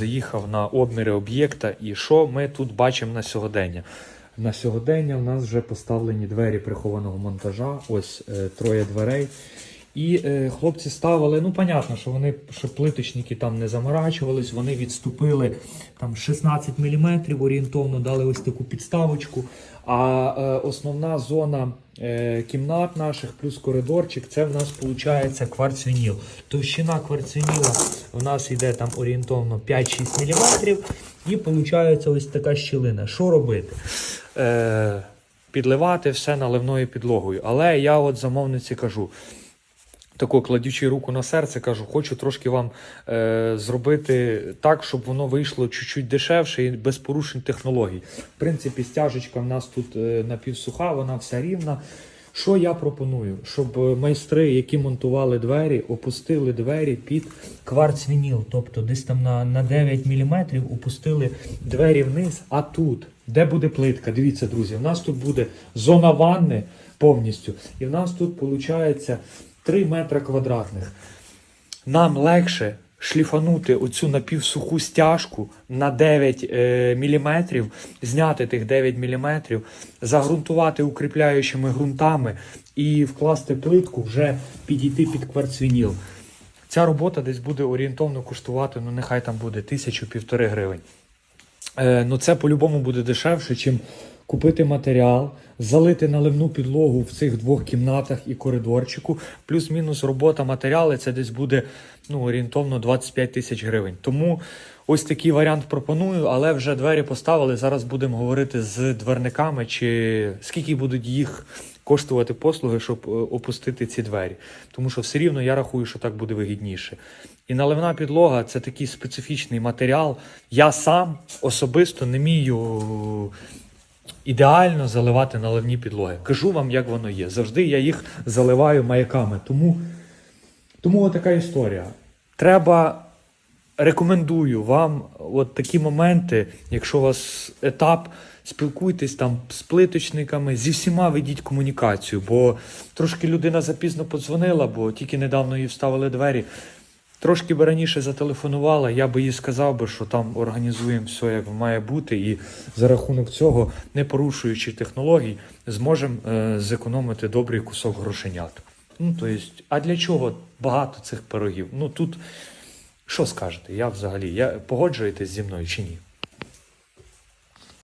заїхав на обміри об'єкта. І що ми тут бачимо на сьогодення? На сьогодення в нас вже поставлені двері прихованого монтажа. Ось е, троє дверей. І е, хлопці ставили, ну, понятно, що вони, щоб плиточники там не заморачувались, вони відступили там 16 мм орієнтовно, дали ось таку підставочку. А е, основна зона е, кімнат наших плюс коридорчик, це в нас виходить кварцвініл. Товщина кварцвініла у нас йде там орієнтовно 5-6 мм. І виходить ось така щілина. Що робити? Е, підливати все наливною підлогою. Але я от замовниці кажу. Тако кладючи руку на серце, кажу, хочу трошки вам е, зробити так, щоб воно вийшло чуть-чуть дешевше і без порушень технологій. В принципі, стяжечка в нас тут е, напівсуха, вона вся рівна. Що я пропоную? Щоб майстри, які монтували двері, опустили двері під кварцвініл. Тобто десь там на, на 9 мм опустили двері вниз, а тут, де буде плитка, дивіться, друзі, в нас тут буде зона ванни повністю. І в нас тут виходить 3 метри квадратних. Нам легше шліфанути оцю напівсуху стяжку на 9 е, мм, зняти тих 9 мм, загрунтувати укріпляючими ґрунтами і вкласти плитку, вже підійти під кварцвініл. Ця робота десь буде орієнтовно коштувати, ну нехай там буде тисячу-півтори гривень. Е, ну це по-любому буде дешевше, чим купити матеріал, залити наливну підлогу в цих двох кімнатах і коридорчику. Плюс-мінус робота матеріали це десь буде ну, орієнтовно 25 тисяч гривень. Тому ось такий варіант пропоную, але вже двері поставили. Зараз будемо говорити з дверниками, чи скільки будуть їх коштувати послуги, щоб е, опустити ці двері. Тому що все рівно я рахую, що так буде вигідніше. І наливна підлога це такий специфічний матеріал. Я сам особисто не вмію ідеально заливати наливні підлоги. Кажу вам, як воно є. Завжди я їх заливаю маяками. Тому, тому така історія. Треба. Рекомендую вам от такі моменти, якщо у вас етап, спілкуйтесь там з плиточниками, зі всіма ведіть комунікацію, бо трошки людина запізно подзвонила, бо тільки недавно їй вставили двері. Трошки би раніше зателефонувала, я би їй сказав би, що там організуємо все, як має бути, і за рахунок цього, не порушуючи технологій, зможемо е, зекономити добрий кусок грошенят. Ну, то есть, а для чого багато цих пирогів? Ну тут що скажете? Я взагалі, я погоджуєтесь зі мною чи ні?